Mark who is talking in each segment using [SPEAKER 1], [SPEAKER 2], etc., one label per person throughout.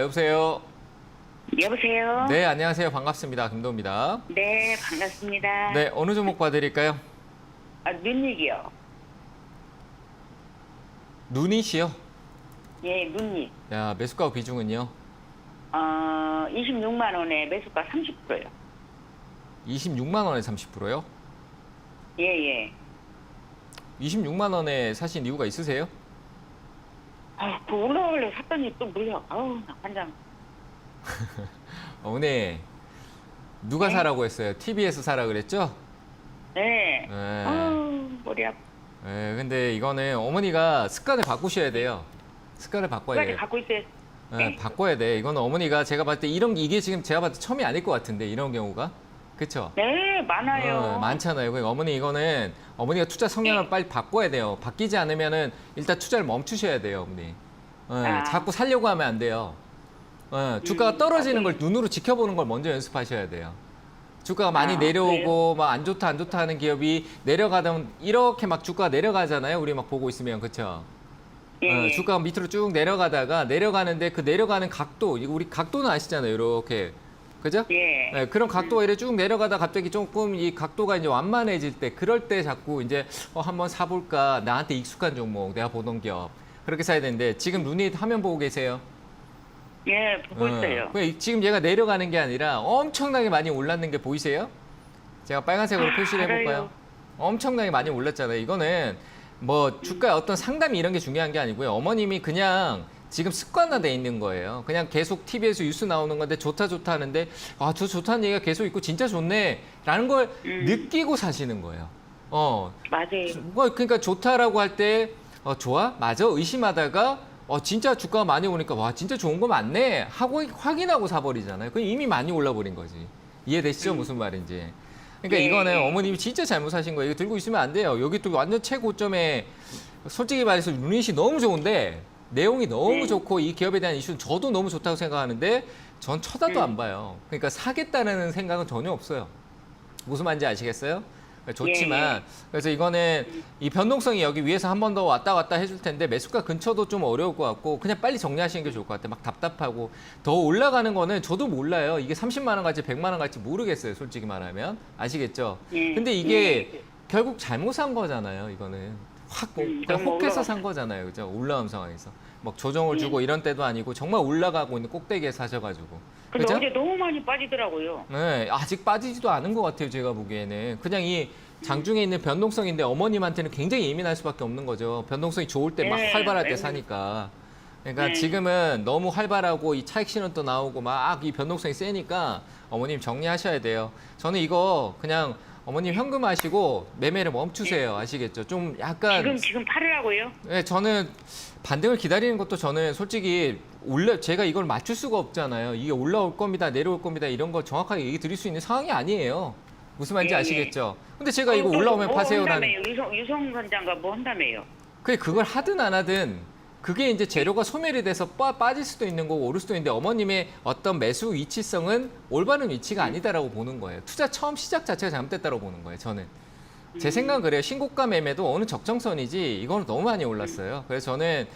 [SPEAKER 1] 여보세요.
[SPEAKER 2] 여보세요?
[SPEAKER 1] 네, 안녕하세요. 반갑습니다. 김도입니다.
[SPEAKER 2] 네, 반갑습니다.
[SPEAKER 1] 네, 어느 종목 봐드릴까요?
[SPEAKER 2] 아, 눈익이요.
[SPEAKER 1] 눈이시요?
[SPEAKER 2] 예, 눈익.
[SPEAKER 1] 야, 매수가 비중은요?
[SPEAKER 2] 어, 26만 원에 매수가 30%요.
[SPEAKER 1] 26만 원에 30%요?
[SPEAKER 2] 예, 예.
[SPEAKER 1] 26만 원에 사신 이유가 있으세요?
[SPEAKER 2] 아, 그 올라올래 샀더니 또 물려. 아우, 나 환장.
[SPEAKER 1] 어머니, 누가
[SPEAKER 2] 네?
[SPEAKER 1] 사라고 했어요? TV에서 사라 그랬죠?
[SPEAKER 2] 네.
[SPEAKER 1] 네.
[SPEAKER 2] 아우, 머리 아파.
[SPEAKER 1] 네, 근데 이거는 어머니가 습관을 바꾸셔야 돼요. 습관을 바꿔야 돼요.
[SPEAKER 2] 갖고 있어요.
[SPEAKER 1] 네, 바꿔야 돼. 이거는 어머니가 제가 봤을 때 이런 이게 지금 제가 봤을 때 처음이 아닐 것 같은데 이런 경우가 그쵸?
[SPEAKER 2] 네, 많아요.
[SPEAKER 1] 어, 많잖아요. 그러니까 어머니 이거는 어머니가 투자 성향을
[SPEAKER 2] 네.
[SPEAKER 1] 빨리 바꿔야 돼요. 바뀌지 않으면은 일단 투자를 멈추셔야 돼요, 어머니. 어,
[SPEAKER 2] 아.
[SPEAKER 1] 자꾸 살려고 하면 안 돼요. 어, 주가가
[SPEAKER 2] 음,
[SPEAKER 1] 떨어지는
[SPEAKER 2] 아,
[SPEAKER 1] 걸 눈으로 지켜보는 걸 먼저 연습하셔야 돼요. 주가가 많이
[SPEAKER 2] 아,
[SPEAKER 1] 내려오고 막 안 좋다 안 좋다 하는 기업이 내려가다 이렇게 막 주가가 내려가잖아요. 우리 막 보고 있으면 그렇죠.
[SPEAKER 2] 예,
[SPEAKER 1] 어,
[SPEAKER 2] 예.
[SPEAKER 1] 주가가 밑으로 쭉 내려가다가 내려가는데 그 내려가는 각도 이거 우리 각도는 아시잖아요. 이렇게 그죠?
[SPEAKER 2] 예.
[SPEAKER 1] 네, 그런 각도가 이렇게 쭉 내려가다 갑자기 조금 이 각도가 이제 완만해질 때 그럴 때 자꾸 이제 어, 한번 사볼까 나한테 익숙한 종목 내가 보던 기업 그렇게 사야 되는데 지금 눈이 화면 보고 계세요.
[SPEAKER 2] 예, 보고 있어요.
[SPEAKER 1] 그 지금 얘가 내려가는 게 아니라 엄청나게 많이 올랐는 게 보이세요? 제가 빨간색으로
[SPEAKER 2] 아,
[SPEAKER 1] 표시를 해볼까요?
[SPEAKER 2] 알아요.
[SPEAKER 1] 엄청나게 많이 올랐잖아요. 이거는 뭐 주가 어떤 상담이 이런 게 중요한 게 아니고요. 어머님이 그냥 지금 습관화돼 있는 거예요. 그냥 계속 TV에서 뉴스 나오는 건데 좋다 좋다 하는데 아 저 좋다는 얘기가 계속 있고 진짜 좋네라는 걸
[SPEAKER 2] 음.
[SPEAKER 1] 느끼고 사시는 거예요. 어,
[SPEAKER 2] 맞아요.
[SPEAKER 1] 뭐 그러니까 좋다라고 할 때 어, 좋아 맞아 의심하다가 어 진짜 주가가 많이 오니까 와 진짜 좋은 거 맞네 하고 확인하고 사버리잖아요. 그 이미 많이 올라버린 거지. 이해되시죠 무슨 말인지. 그러니까
[SPEAKER 2] 네.
[SPEAKER 1] 이거는 어머님이 진짜 잘못 사신 거예요. 이거 들고 있으면 안 돼요. 여기 또 완전 최고점에 솔직히 말해서 유닛이 너무 좋은데 내용이 너무
[SPEAKER 2] 네.
[SPEAKER 1] 좋고 이 기업에 대한 이슈는 저도 너무 좋다고 생각하는데 전 쳐다도
[SPEAKER 2] 네.
[SPEAKER 1] 안 봐요. 그러니까 사겠다는 생각은 전혀 없어요. 무슨 말인지 아시겠어요? 좋지만
[SPEAKER 2] 예.
[SPEAKER 1] 그래서 이거는 이 변동성이 여기 위에서 한 번 더 왔다 갔다 해줄 텐데 매수가 근처도 좀 어려울 것 같고 그냥 빨리 정리하시는 게 좋을 것 같아요. 막 답답하고 더 올라가는 거는 저도 몰라요. 이게 30만 원 갈지 100만 원 갈지 모르겠어요. 솔직히 말하면 아시겠죠?
[SPEAKER 2] 예.
[SPEAKER 1] 근데 이게
[SPEAKER 2] 예.
[SPEAKER 1] 결국 잘못 산 거잖아요. 이거는 확
[SPEAKER 2] 음,
[SPEAKER 1] 그냥
[SPEAKER 2] 너무
[SPEAKER 1] 혹해서
[SPEAKER 2] 올라가-
[SPEAKER 1] 산 거잖아요. 그죠? 올라온 상황에서 막 조정을
[SPEAKER 2] 음.
[SPEAKER 1] 주고 이런 때도 아니고 정말 올라가고 있는 꼭대기에 사셔가지고
[SPEAKER 2] 근데
[SPEAKER 1] 그죠?
[SPEAKER 2] 어제 너무 많이 빠지더라고요.
[SPEAKER 1] 네, 아직 빠지지도 않은 것 같아요. 제가 보기에는 그냥 이 장중에 있는 변동성인데 어머님한테는 굉장히 예민할 수밖에 없는 거죠. 변동성이 좋을 때 막
[SPEAKER 2] 네,
[SPEAKER 1] 활발할 때
[SPEAKER 2] 네.
[SPEAKER 1] 사니까. 그러니까
[SPEAKER 2] 네.
[SPEAKER 1] 지금은 너무 활발하고 이 차익 신호도 나오고 막 이 변동성이 세니까 어머님 정리하셔야 돼요. 저는 이거 그냥 어머님 현금 하시고 매매를 멈추세요. 아시겠죠? 좀 약간
[SPEAKER 2] 지금 지금 팔으라고요?
[SPEAKER 1] 네, 저는 반등을 기다리는 것도 저는 솔직히 올라 제가 이걸 맞출 수가 없잖아요. 이게 올라올 겁니다, 내려올 겁니다 이런 거 정확하게 얘기 드릴 수 있는 상황이 아니에요. 무슨 말인지
[SPEAKER 2] 예, 예.
[SPEAKER 1] 아시겠죠? 근데 제가 이거 올라오면
[SPEAKER 2] 뭐
[SPEAKER 1] 파세요라는?
[SPEAKER 2] 유성 유성 선장가 뭐 한다며요?
[SPEAKER 1] 그게 그걸 하든 안 하든 그게 이제 재료가 소멸이 돼서 빠, 빠질 수도 있는 거고 오를 수도 있는데 어머님의 어떤 매수 위치성은 올바른 위치가 아니다라고 보는 거예요. 투자 처음 시작 자체가 잘못됐다고 보는 거예요. 저는 제 생각은 그래요. 신고가 매매도 어느 적정선이지 이거는 너무 많이 올랐어요. 그래서 저는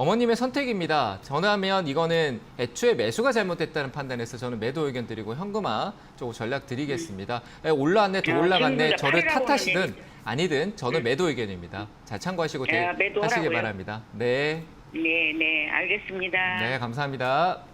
[SPEAKER 1] 어머님의 선택입니다. 전하면 이거는 애초에 매수가 잘못됐다는 판단에서 저는 매도 의견 드리고 현금화 쪽으로 전략 드리겠습니다. 에, 올라왔네, 더
[SPEAKER 2] 야,
[SPEAKER 1] 올라갔네, 저를 탓하시든 아니든 저는 매도 의견입니다. 잘 참고하시고 대. 하시기 바랍니다. 네,
[SPEAKER 2] 네, 네, 알겠습니다.
[SPEAKER 1] 네, 감사합니다.